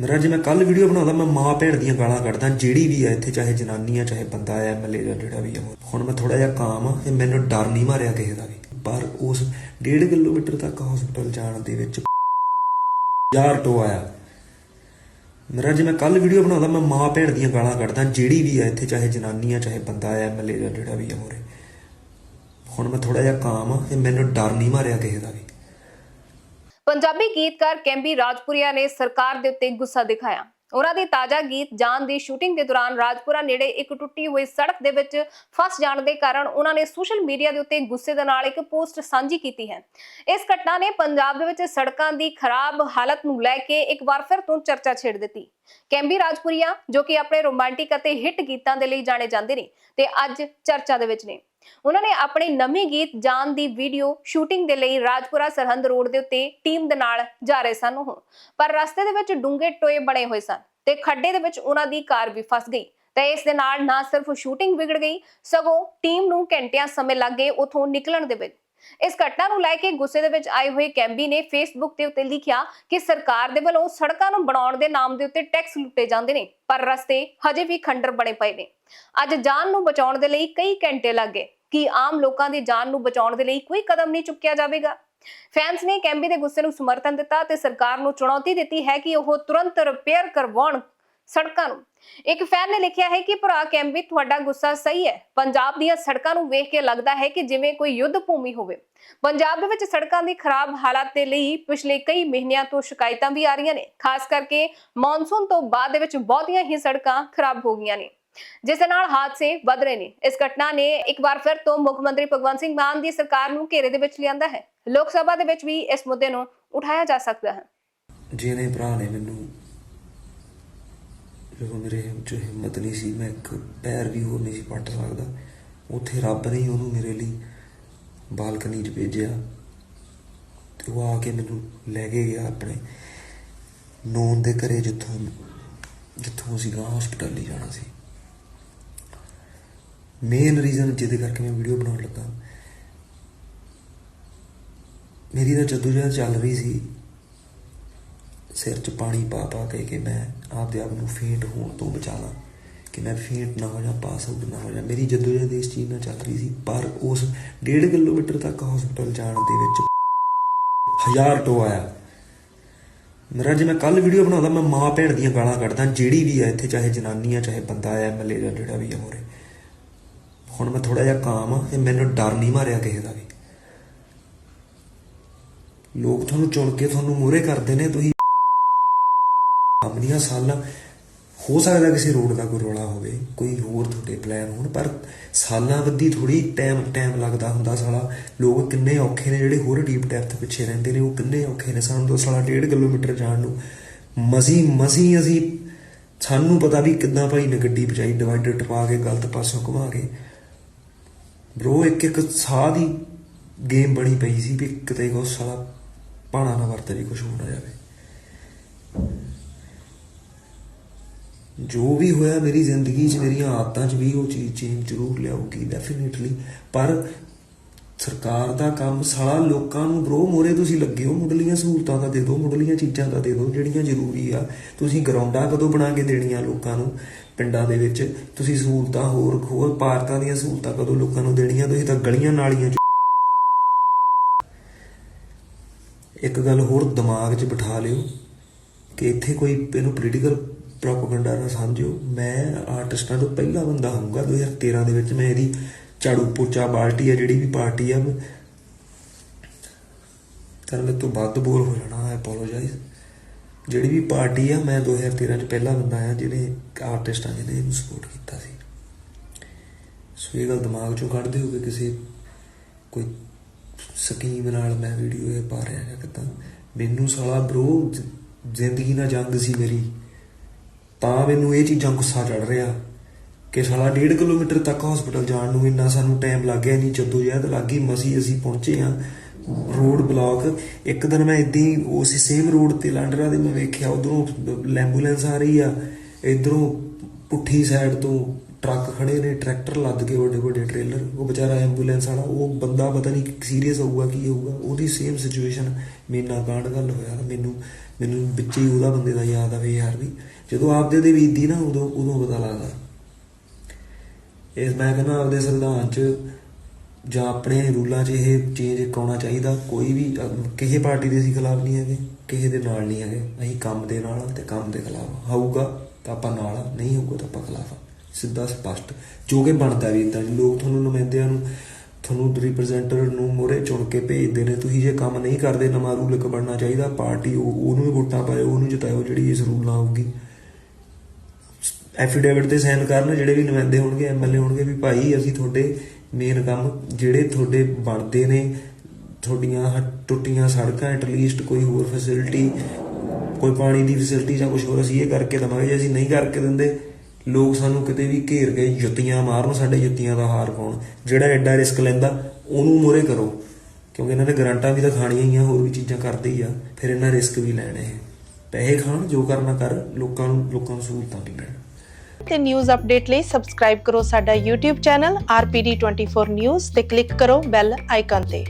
ਮੇਰਾ ਜੇ ਮੈਂ ਕੱਲ ਵੀਡੀਓ ਬਣਾਉਂਦਾ, ਮੈਂ ਮਾਂ ਭੈਣ ਦੀਆਂ ਗਾਲਾਂ ਕੱਢਦਾ, ਜਿਹੜੀ ਵੀ ਆ ਇੱਥੇ, ਚਾਹੇ ਜਨਾਨੀ ਆ, ਚਾਹੇ ਬੰਦਾ ਆ ਐਮਐਲਏ ਜਾਂ ਜਿਹੜਾ ਵੀ ਆ। ਹੁਣ ਮੈਂ ਥੋੜਾ ਜਿਹਾ ਕਾਮ ਆ, ਤੇ ਮੈਨੂੰ ਡਰ ਨਹੀਂ ਮਾਰਿਆ ਕਿਸੇ ਦਾ ਵੀ। ਪਰ ਉਸ 1.5 ਕਿਲੋਮੀਟਰ ਤੱਕ ਹਸਪੀਟਲ ਜਾਣ ਦੇ ਵਿੱਚ ਯਾਰ ਟੋ ਆਇਆ। ਮੇਰਾ ਜੇ ਮੈਂ ਕੱਲ ਵੀਡੀਓ ਬਣਾਉਂਦਾ, ਮੈਂ ਮਾਂ ਭੈਣ ਦੀਆਂ ਗਾਲਾਂ ਕੱਢਦਾ, ਜਿਹੜੀ ਵੀ ਆ ਇੱਥੇ, ਚਾਹੇ ਜਨਾਨੀ ਆ, ਚਾਹੇ ਬੰਦਾ ਆ ਐਮਐਲਏ ਦਾ ਜਿਹੜਾ ਵੀ ਆ ਮੋਰੇ ਹੁਣ ਮੈਂ ਥੋੜਾ ਜਿਹਾ ਕਾਮ ਆ, ਤੇ ਮੈਨੂੰ ਡਰ ਨਹੀਂ ਮਾਰਿਆ ਕਿਸੇ ਦਾ ਵੀ। ਪੰਜਾਬੀ ਗੀਤਕਾਰ ਕੈਂਬੀ ਰਾਜਪੁਰੀਆ ਨੇ ਸਰਕਾਰ ਦੇ ਉੱਤੇ ਗੁੱਸਾ ਦਿਖਾਇਆ। ਉਹਨਾਂ ਦੀ ਤਾਜ਼ਾ ਗੀਤ ਜਾਨ ਦੀ ਸ਼ੂਟਿੰਗ ਦੇ ਦੌਰਾਨ ਰਾਜਪੁਰਾ ਨੇੜੇ ਇੱਕ ਟੁੱਟੀ ਹੋਈ ਸੜਕ ਦੇ ਵਿੱਚ ਫਸ ਜਾਣ ਦੇ ਕਾਰਨ ਉਹਨਾਂ ਨੇ ਸੋਸ਼ਲ ਮੀਡੀਆ ਦੇ ਉੱਤੇ ਗੁੱਸੇ ਦੇ ਨਾਲ ਇੱਕ ਪੋਸਟ ਸਾਂਝੀ ਕੀਤੀ ਹੈ। ਇਸ ਘਟਨਾ ਨੇ ਪੰਜਾਬ ਦੇ ਵਿੱਚ ਸੜਕਾਂ ਦੀ ਖਰਾਬ ਹਾਲਤ ਨੂੰ ਲੈ ਕੇ ਇੱਕ ਵਾਰ ਫਿਰ ਤੋਂ ਚਰਚਾ ਛੇੜ ਦਿੱਤੀ। ਕੈਂਬੀ ਰਾਜਪੁਰੀਆ, ਜੋ ਕਿ ਆਪਣੇ ਰੋਮਾਂਟਿਕ ਅਤੇ ਹਿੱਟ ਗੀਤਾਂ ਦੇ ਲਈ ਜਾਣੇ ਜਾਂਦੇ ਨੇ, ਤੇ ਅੱਜ ਚਰਚਾ ਦੇ ਵਿੱਚ ਨੇ। ਉਹਨਾਂ ਨੇ ਆਪਣੇ ਨਵੇਂ ਗੀਤ ਜਾਨ ਦੀ ਵੀਡੀਓ ਸ਼ੂਟਿੰਗ ਦੇ ਲਈ ਰਾਜਪੁਰਾ ਸਰਹੰਦ ਰੋਡ ਦੇ ਉੱਤੇ ਟੀਮ ਦੇ ਨਾਲ ਜਾ ਰਹੇ ਸਨ ਉਹ। ਪਰ ਰਸਤੇ ਦੇ ਵਿੱਚ ਡੂੰਘੇ ਟੋਏ ਬਣੇ ਹੋਏ ਸਨ ਤੇ ਖੱਡੇ ਦੇ ਵਿੱਚ ਉਹਨਾਂ ਦੀ ਕਾਰ ਵੀ ਫਸ ਗਈ। ਤੇ ਇਸ ਦੇ ਨਾਲ ਨਾ ਸਿਰਫ ਸ਼ੂਟਿੰਗ ਵਿਗੜ ਗਈ, ਸਗੋਂ ਟੀਮ ਨੂੰ ਘੰਟਿਆਂ ਸਮੇਂ ਲੱਗ ਗਏ ਉਥੋਂ ਨਿਕਲਣ ਦੇ ਵਿੱਚ। ਇਸ ਘਟਨਾ ਨੂੰ ਲੈ ਕੇ ਗੁੱਸੇ ਦੇ ਵਿੱਚ ਆਏ ਹੋਏ ਕੈਂਬੀ ਨੇ ਫੇਸਬੁੱਕ ਦੇ ਉੱਤੇ ਲਿਖਿਆ ਕਿ ਸਰਕਾਰ ਦੇ ਵੱਲੋਂ ਸੜਕਾਂ ਨੂੰ ਬਣਾਉਣ ਦੇ ਨਾਮ ਦੇ ਉੱਤੇ ਟੈਕਸ ਲੁੱਟੇ ਜਾਂਦੇ ਨੇ, ਪਰ ਰਸਤੇ ਹਜੇ ਵੀ ਖੰਡਰ ਬਣੇ ਪਏ ਨੇ। ਅੱਜ ਜਾਨ ਨੂੰ ਬਚਾਉਣ ਦੇ ਲਈ ਕਈ ਘੰਟੇ ਲੱਗ ਗਏ, ਕਿ ਆਮ ਲੋਕਾਂ ਦੀ ਜਾਨ ਨੂੰ ਬਚਾਉਣ ਦੇ ਲਈ ਕੋਈ ਕਦਮ ਨਹੀਂ ਚੁੱਕਿਆ ਜਾਵੇਗਾ? ਫੈਨਸ ਨੇ ਕੈਂਬੀ ਦੇ ਗੁੱਸੇ ਨੂੰ ਸਮਰਥਨ ਦਿੱਤਾ ਤੇ ਸਰਕਾਰ ਨੂੰ ਚੁਣੌਤੀ ਦਿੱਤੀ ਹੈ ਕਿ ਉਹ ਤੁਰੰਤ ਰਿਪੇਅਰ ਕਰਵਾਉਣ ਸੜਕਾਂ ਨੂੰ। ਇੱਕ ਫੈਨ ਨੇ ਲਿਖਿਆ ਹੈ ਕਿ ਭਰਾ ਕੈਂਬੀ ਤੁਹਾਡਾ ਗੁੱਸਾ ਸਹੀ ਹੈ। ਪੰਜਾਬ ਦੀਆਂ ਸੜਕਾਂ ਨੂੰ ਵੇਖ ਕੇ ਲੱਗਦਾ ਹੈ ਕਿ ਜਿਵੇਂ ਕੋਈ ਯੁੱਧ ਭੂਮੀ ਹੋਵੇ। ਪੰਜਾਬ ਦੇ ਵਿੱਚ ਸੜਕਾਂ ਦੀ ਖਰਾਬ ਹਾਲਤ ਦੇ ਲਈ ਪਿਛਲੇ ਕਈ ਮਹੀਨਿਆਂ ਤੋਂ ਸ਼ਿਕਾਇਤਾਂ ਵੀ ਆ ਰਹੀਆਂ ਨੇ। ਖਾਸ ਕਰਕੇ ਮੌਨਸੂਨ ਤੋਂ ਬਾਅਦ ਦੇ ਵਿੱਚ ਬਹੁਤੀਆਂ ਹੀ ਸੜਕਾਂ ਖਰਾਬ ਹੋ ਗਈਆਂ ਨੇ। ਜਿਸ ਦੇ ਨਾਲ ਹਾਦਸੇ ਵੱਧ ਰਹੇ ਨੇ। ਇਸ ਘਟਨਾ ਨੇ ਇੱਕ ਵਾਰ ਫਿਰ ਤੋਂ ਮੁੱਖ ਮੰਤਰੀ ਭਗਵੰਤ ਸਿੰਘ ਮਾਨ ਦੀ ਸਰਕਾਰ ਨੂੰ ਘੇਰੇ ਦੇ ਵਿੱਚ ਲਿਆਂਦਾ ਹੈ। ਲੋਕ ਸਭਾ ਦੇ ਵਿੱਚ ਵੀ ਇਸ ਮੁੱਦੇ ਨੂੰ ਉਠਾਇਆ ਜਾ ਸਕਦਾ ਹੈ। ਜਿਹਨੇ ਭਰਾ ਨੇ ਮੈਨੂੰ ਜਦੋਂ ਮੇਰੇ ਚ ਹਿੰਮਤ ਨਹੀਂ ਸੀ, ਮੈਂ ਇੱਕ ਪੈਰ ਵੀ ਹੋਰ ਨਹੀਂ ਸੀ ਪੱਟ ਸਕਦਾ। ਉੱਥੇ ਰੱਬ ਨੇ ਹੀ ਉਹਨੂੰ ਮੇਰੇ ਲਈ ਬਾਲਕਨੀ 'ਚ ਭੇਜਿਆ ਤੇ ਉਹ ਆ ਕੇ ਮੈਨੂੰ ਲੈ ਕੇ ਗਿਆ ਆਪਣੇ ਨੌਨ ਦੇ ਘਰੇ ਜਿੱਥੋਂ ਜਿੱਥੋਂ ਸੀਗਾ ਗਾਂ ਹਸਪੀਟਲ ਲਈ ਜਾਣਾ ਸੀ। ਮੇਨ ਰੀਜ਼ਨ ਜਿਹਦੇ ਕਰਕੇ ਮੈਂ ਵੀਡੀਓ ਬਣਾਉਣ ਲੱਗਾ। ਮੇਰੀ ਤਾਂ ਜਦੋਜਹਿਦ ਚੱਲ ਰਹੀ ਸੀ ਸਿਰ 'ਚ ਪਾਣੀ ਪਾ ਪਾ ਕੇ ਕਿ ਮੈਂ ਆਪਦੇ ਆਪ ਨੂੰ ਫੇਂਟ ਹੋਣ ਤੋਂ ਬਚਾਵਾਂ, ਕਿ ਮੈਂ ਫੇਂਟ ਨਾ ਹੋ ਜਾ ਪਾਸ ਆਊਟ ਨਾ ਹੋ ਜਾ, ਮੇਰੀ ਜਦੋਜਹਿਦ ਇਸ ਚੀਜ਼ ਨਾਲ ਚੱਲ ਰਹੀ ਸੀ, ਪਰ ਉਸ 1.5 ਕਿਲੋਮੀਟਰ ਤੱਕ ਹਸਪੀਟਲ ਜਾਣ ਦੇ ਵਿੱਚ ਹਜ਼ਾਰ ਟੋ ਆਇਆ। ਮੇਰਾ ਜੇ, ਮੈਂ ਕੱਲ ਵੀਡੀਓ ਬਣਾਉਂਦਾ, ਮੈਂ ਮਾਂ ਭੈਣ ਦੀਆਂ ਗਾਲਾਂ ਕੱਢਦਾ, ਜਿਹੜੀ ਵੀ ਆ ਇੱਥੇ, ਚਾਹੇ ਜਨਾਨੀ ਆ ਚਾਹੇ ਬੰਦਾ ਆ ਐਮਐਲਏ ਜਾਂ ਜਿਹੜਾ ਵੀ ਆ ਮੋਰੇ ਹੁਣ ਮੈਂ ਥੋੜਾ ਜਿਹਾ ਕਾਮ ਆ ਤੇ ਮੈਨੂੰ ਡਰ ਨਹੀਂ ਮਾਰਿਆ ਕਿਸੇ ਦਾ ਵੀ। ਲੋਕ ਤੁਹਾਨੂੰ ਚੁਣ ਕੇ ਤੁਹਾਨੂੰ ਮੂਹਰੇ ਕਰਦੇ ਨੇ, ਤੁਸੀਂ ਆਪਣੀਆਂ ਸਾਲਾਂ, ਹੋ ਸਕਦਾ ਕਿਸੇ ਰੋਡ ਦਾ ਕੋਈ ਰੋਲਾ ਹੋਵੇ, ਕੋਈ ਹੋਰ ਤੁਹਾਡੇ ਪਲਾਨ ਹੋਣ, ਪਰ ਸਾਲਾਂ ਬੱਧੀ ਥੋੜੀ ਟਾਈਮ ਟਾਈਮ ਲੱਗਦਾ ਹੁੰਦਾ ਸਾਲਾ। ਲੋਕ ਕਿੰਨੇ ਔਖੇ ਨੇ ਜਿਹੜੇ ਹੋਰ ਡੀਪ ਡੈਪਥ ਪਿੱਛੇ ਰਹਿੰਦੇ ਨੇ, ਉਹ ਕਿੰਨੇ ਔਖੇ ਨੇ ਸਾਨੂੰ ਤਾਂ ਸਾਲਾ 1.5 ਕਿਲੋਮੀਟਰ ਜਾਣ ਨੂੰ। ਮਸੀ ਮਸੀ ਅਸੀਂ, ਸਾਨੂੰ ਪਤਾ ਵੀ ਕਿੱਦਾਂ ਭਾਈ ਨੇ ਗੱਡੀ ਬਚਾਈ ਡਿਵਾਈਡਰ ਟਪਾ ਕੇ, ਗਲਤ ਪਾਸੋਂ ਘੁਮਾ ਕੇ। ਬ్రో ਇੱਕ ਇੱਕ ਸਾਹ ਦੀ ਗੇਮ ਬਣੀ ਪਈ ਸੀ ਵੀ ਕਿਤੇ ਕੋ ਸਾਲਾ ਪਾਣਾ ਨਾ ਵਰਤੇ ਵੀ ਕੁਝ ਹੋਣਾ ਜਾਵੇ। ਜੋ ਵੀ ਹੋਇਆ ਮੇਰੀ ਜ਼ਿੰਦਗੀ 'ਚ, ਮੇਰੀਆਂ ਆਦਤਾਂ 'ਚ ਵੀ ਉਹ ਚੀਜ਼ ਚੇਂਜ ਜ਼ਰੂਰ ਲਿਆਊਗੀ ਡੈਫੀਨਿਟਲੀ ਪਰ ਸਰਕਾਰ ਦਾ ਕੰਮ ਸਾਲਾ ਲੋਕਾਂ ਨੂੰ ਬ్రో ਮੋਰੇ ਤੁਸੀਂ ਲੱਗੇ ਹੋ, ਮੁੱਢਲੀਆਂ ਸਹੂਲਤਾਂ ਦਾ ਦੇ ਦਿਓ, ਮੁੱਢਲੀਆਂ ਚੀਜ਼ਾਂ ਦਾ ਦੇ ਦਿਓ, ਜਿਹੜੀਆਂ ਜ਼ਰੂਰੀ ਆ। ਤੁਸੀਂ ਗਰਾਊਂਡਾਂ ਕਦੋਂ ਬਣਾ ਕੇ ਦੇਣੀਆਂ ਲੋਕਾਂ ਨੂੰ? ਪਿੰਡਾਂ ਦੇ ਵਿੱਚ ਤੁਸੀਂ ਸਹੂਲਤਾਂ ਹੋਰ ਹੋਰ ਪਾਰਕਾਂ ਦੀਆਂ ਸਹੂਲਤਾਂ ਕਦੋਂ ਲੋਕਾਂ ਨੂੰ ਦੇਣੀਆਂ? ਤੁਸੀਂ ਤਾਂ ਗਲੀਆਂ ਨਾਲੀਆਂ 'ਚ ਇੱਕ ਗੱਲ ਹੋਰ ਦਿਮਾਗ 'ਚ ਬਿਠਾ ਲਿਓ ਕਿ ਇੱਥੇ ਕੋਈ ਇਹਨੂੰ ਪੋਲੀਟੀਕਲ ਪ੍ਰੋਪਗੈਂਡਾ ਨਾ ਸਮਝਿਓ ਮੈਂ ਆਰਟਿਸਟਾਂ ਤੋਂ ਪਹਿਲਾ ਬੰਦਾ ਹੋਊਗਾ 2013 ਦੇ ਵਿੱਚ, ਮੈਂ ਇਹਦੀ ਝਾੜੂ ਪੋਚਾ ਬਾਲਟੀ ਆ, ਜਿਹੜੀ ਵੀ ਪਾਰਟੀ ਆ ਤਾਂ ਮੈਂ ਤੋਂ ਵੱਧ ਬੋਲ ਹੋ ਜਾਣਾ ਹੈ ਅਪੋਲੋਜਾਈਜ਼ ਜਿਹੜੀ ਵੀ ਪਾਰਟੀ ਆ, ਮੈਂ 2013 ਚ ਪਹਿਲਾ ਬੰਦਾ ਆ, ਜਿਹਨੇ ਆਰਟਿਸਟਾਂ ਜਿਹਨੇ ਇਹਨੂੰ ਸਪੋਰਟ ਕੀਤਾ ਸੀ। ਸੋ ਇਹ ਗੱਲ ਦਿਮਾਗ ਚੋਂ ਕੱਢ ਦਿਓ ਕਿ ਕਿਸੇ ਕੋਈ ਸਕੀਮ ਨਾਲ ਮੈਂ ਵੀਡੀਓ ਇਹ ਪਾ ਰਿਹਾ ਜਾਂ ਕਿਦਾਂ। ਮੈਨੂੰ ਸਾਲਾ ਬ్రో ਜ਼ਿੰਦਗੀ ਨਾਲ ਜੰਗ ਸੀ ਮੇਰੀ। ਤਾਂ ਮੈਨੂੰ ਇਹ ਚੀਜ਼ਾਂ ਗੁੱਸਾ ਚੜ ਰਿਹਾ ਕਿ ਸਾਲਾ 1.5 ਕਿਲੋਮੀਟਰ ਤੱਕ ਹਸਪੀਟਲ ਜਾਣ ਨੂੰ ਇੰਨਾ ਸਾਨੂੰ ਟਾਈਮ ਲੱਗ ਗਿਆ ਨਹੀਂ ਜਦੋਂ ਜਹਿਦ ਲੱਗੀ, ਮਸੀ ਅਸੀਂ ਪਹੁੰਚੇ ਆ ਰੋਡ ਬਲੌਕ ਇੱਕ ਦਿਨ ਮੈਂ ਇਦਾਂ ਹੀ ਉਸ ਸੇਮ ਰੋਡ ਤੇ ਲਾਂਡਰਾ ਦੇ ਮੈਂ ਵੇਖਿਆ, ਉਧਰੋਂ ਐਂਬੂਲੈਂਸ ਆ ਰਹੀ ਆ, ਇਧਰੋਂ ਪੁੱਠੀ ਸਾਈਡ ਤੋਂ ਟਰੱਕ ਖੜੇ ਨੇ, ਟਰੈਕਟਰ ਲੱਦ ਕੇ ਵੱਡੇ ਵੱਡੇ ਟ੍ਰੇਲਰ, ਉਹ ਵਿਚਾਰਾ ਐਂਬੂਲੈਂਸ ਵਾਲਾ, ਉਹ ਬੰਦਾ ਪਤਾ ਨਹੀਂ ਸੀਰੀਅਸ ਹੋਊਗਾ, ਕੀ ਹੋਊਗਾ, ਉਹਦੀ ਸੇਮ ਸਿਚੁਏਸ਼ਨ ਮੇਰੇ ਨਾਲ ਕਾਂਡ ਗੱਲ ਹੋਇਆ, ਮੈਨੂੰ ਮੈਨੂੰ ਵਿੱਚ ਹੀ ਉਹਦਾ ਬੰਦੇ ਦਾ ਯਾਦ ਆਵੇ ਯਾਰ ਵੀ, ਜਦੋਂ ਆਪਦੇ ਦੇ ਬੀਤਦੀ ਨਾ, ਉਦੋਂ ਉਦੋਂ ਪਤਾ ਲੱਗਦਾ ਇਸ, ਮੈਂ ਕਹਿੰਦਾ ਆਪਦੇ ਸੰਵਿਧਾਨ 'ਚ ਜਾਂ ਆਪਣੇ ਰੂਲਾਂ 'ਚ ਇਹ ਚੇਂਜ ਕਰਾਉਣਾ ਚਾਹੀਦਾ, ਕੋਈ ਵੀ, ਕਿਸੇ ਪਾਰਟੀ ਦੇ ਅਸੀਂ ਖਿਲਾਫ ਨਹੀਂ ਹੈਗੇ, ਕਿਸੇ ਦੇ ਨਾਲ ਨਹੀਂ ਹੈਗੇ, ਅਸੀਂ ਕੰਮ ਦੇ ਨਾਲ ਆ ਤੇ ਕੰਮ ਦੇ ਖਿਲਾਫ ਆ। ਹੋਊਗਾ ਤਾਂ ਆਪਾਂ ਨਾਲ ਆ, ਨਹੀਂ ਹੋਊਗਾ ਤਾਂ ਆਪਾਂ ਖਿਲਾਫ ਆ ਸਿੱਧਾ ਸਪਸ਼ਟ, ਜੋ ਕਿ ਬਣਦਾ ਵੀ ਇਦਾਂ ਲੋਕ ਤੁਹਾਨੂੰ ਨੁਮਾਇੰਦਿਆਂ ਨੂੰ, ਤੁਹਾਨੂੰ ਰਿਪਰੈਜ਼ੈਂਟੇਟਿਵ ਨੂੰ ਮੋਰੇ ਚੁਣ ਕੇ ਭੇਜਦੇ ਨੇ, ਤੁਸੀਂ ਜੇ ਕੰਮ ਨਹੀਂ ਕਰਦੇ, ਨਵਾਂ ਰੂਲ ਇੱਕ ਬਣਨਾ ਚਾਹੀਦਾ, ਪਾਰਟੀ ਉਹ- ਉਹਨੂੰ ਹੀ ਵੋਟਾਂ ਪਾਇਓ, ਉਹਨੂੰ ਜਿਤਾਇਓ, ਜਿਹੜੀ ਇਸ ਰੂਲ ਨਾਲ ਆਊਗੀ। ਐਫੀਡੇਵਿਟ ਤੇ ਸਾਈਨ ਕਰਨ, ਜਿਹੜੇ ਵੀ ਨੁਮਾਇੰਦੇ ਹੋਣਗੇ ਐਮਐਲਏ ਹੋਣਗੇ, ਵੀ ਭਾਈ ਅਸੀਂ ਤੁਹਾਡੇ ਮੇਨ ਕੰਮ, ਜਿਹੜੇ ਤੁਹਾਡੇ ਬਣਦੇ ਨੇ, ਤੁਹਾਡੀਆਂ ਆਹ ਟੁੱਟੀਆਂ ਸੜਕਾਂ ਐਟਲੀਸਟ ਕੋਈ ਹੋਰ ਫੈਸਿਲਿਟੀ ਕੋਈ ਪਾਣੀ ਦੀ ਫੈਸਿਲਿਟੀ ਜਾਂ ਕੁਝ ਹੋਰ, ਅਸੀਂ ਇਹ ਕਰਕੇ ਦਵਾਂਗੇ, ਜੇ ਅਸੀਂ ਨਹੀਂ ਕਰਕੇ ਦਿੰਦੇ ਲੋਕ ਸਾਨੂੰ ਕਿਤੇ ਵੀ ਘੇਰ ਕੇ ਜੁੱਤੀਆਂ ਮਾਰਨ, ਸਾਡੇ ਜੁੱਤੀਆਂ ਦਾ ਹਾਰ ਪਾਉਣ, ਜਿਹੜਾ ਐਡਾ ਰਿਸਕ ਲੈਂਦਾ, ਉਹਨੂੰ ਮੋਰੇ ਕਰੋ। ਕਿਉਂਕਿ ਇਹਨਾਂ ਨੇ ਗਰੰਟਾਂ ਵੀ ਤਾਂ ਖਾਣੀਆਂ ਹੀ ਆ, ਹੋਰ ਵੀ ਚੀਜ਼ਾਂ ਕਰਦੇ ਹੀ ਆ, ਫਿਰ ਇਹਨਾਂ ਰਿਸਕ ਵੀ ਲੈਣੇ ਇਹ ਪੈਸੇ ਖਾਣ, ਜੋ ਕਰਨਾ ਕਰ, ਲੋਕਾਂ ਨੂੰ ਲੋਕਾਂ ਨੂੰ ਸਹੂਲਤਾਂ ਵੀ ਮਿਲਣ। ਤੇ ਨਿਊਜ਼ ਅਪਡੇਟ ਲਈ ਸਬਸਕ੍ਰਾਈਬ ਕਰੋ ਸਾਡਾ YouTube ਚੈਨਲ RPD24 News ਤੇ ਕਲਿੱਕ ਕਰੋ ਬੈਲ ਆਈਕਨ ਤੇ।